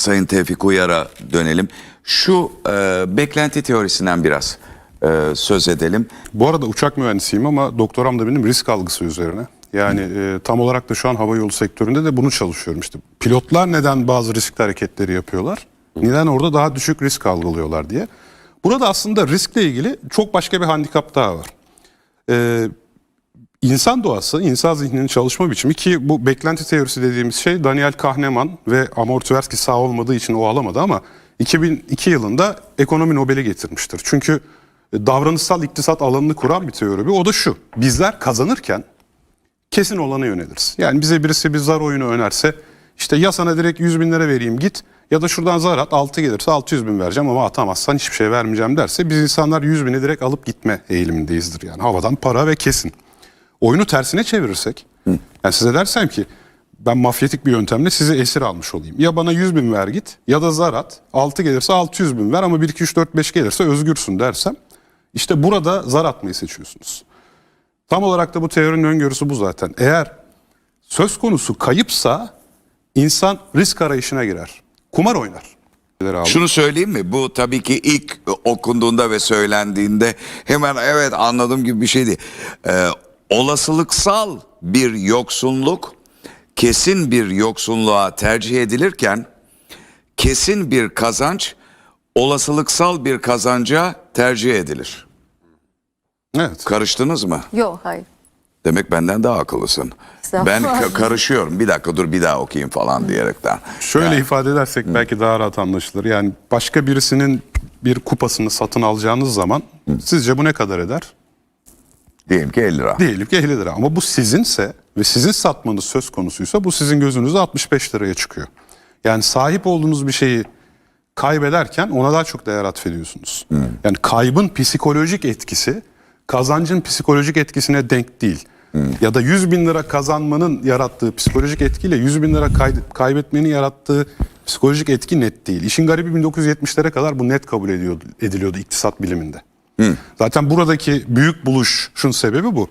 Sayın Tevfik Uyar'a dönelim. Şu e, beklenti teorisinden biraz e, söz edelim. Bu arada uçak mühendisiyim ama doktoram da benim risk algısı üzerine. Yani e, tam olarak da şu an hava yolu sektöründe de bunu çalışıyorum işte. Pilotlar neden bazı riskli hareketleri yapıyorlar? Neden orada daha düşük risk algılıyorlar diye. Burada aslında riskle ilgili çok başka bir handikap daha var. E, insan doğası, insan zihninin çalışma biçimi ki bu beklenti teorisi dediğimiz şey Daniel Kahneman ve Amor Tversky sağ olmadığı için o alamadı ama 2002 yılında ekonomi Nobel'i getirmiştir. Çünkü e, davranışsal iktisat alanını kuran bir teori bu. O da şu. Bizler kazanırken kesin olana yöneliriz. Yani bize birisi bir zar oyunu önerse işte ya sana direkt 100 bin lira vereyim git ya da şuradan zar at 6 gelirse 600 bin vereceğim ama atamazsan hiçbir şey vermeyeceğim derse biz insanlar 100 bini direkt alıp gitme eğilimindeyizdir. Yani havadan para ve kesin. Oyunu tersine çevirirsek yani size dersem ki ben mafyatik bir yöntemle sizi esir almış olayım. Ya bana 100 bin ver git ya da zar at 6 gelirse 600 bin ver ama 1 2 3 4 5 gelirse özgürsün dersem işte burada zar atmayı seçiyorsunuz. Tam olarak da bu teorinin öngörüsü bu zaten. Eğer söz konusu kayıpsa insan risk arayışına girer. Kumar oynar. Şunu söyleyeyim mi? Bu tabii ki ilk okunduğunda ve söylendiğinde hemen evet anladım gibi bir şey değil. Ee, olasılıksal bir yoksunluk kesin bir yoksunluğa tercih edilirken kesin bir kazanç olasılıksal bir kazanca tercih edilir. Evet. Karıştınız mı? Yok hayır. Demek benden daha akıllısın. Ben ka- karışıyorum. Bir dakika dur bir daha okuyayım falan diyerekten. Şöyle ifade edersek belki daha rahat anlaşılır. Yani başka birisinin bir kupasını satın alacağınız zaman sizce bu ne kadar eder? Diyelim ki 50 lira. Diyelim ki 50 lira ama bu sizinse ve sizin satmanız söz konusuysa bu sizin gözünüzde 65 liraya çıkıyor. Yani sahip olduğunuz bir şeyi kaybederken ona daha çok değer atfediyorsunuz. Yani kaybın psikolojik etkisi kazancın psikolojik etkisine denk değil. Ya da 100 bin lira kazanmanın yarattığı psikolojik etkiyle 100 bin lira kay- kaybetmenin yarattığı psikolojik etki net değil. İşin garibi 1970'lere kadar bu net kabul ediyordu, ediliyordu iktisat biliminde. Zaten buradaki büyük buluşun sebebi bu.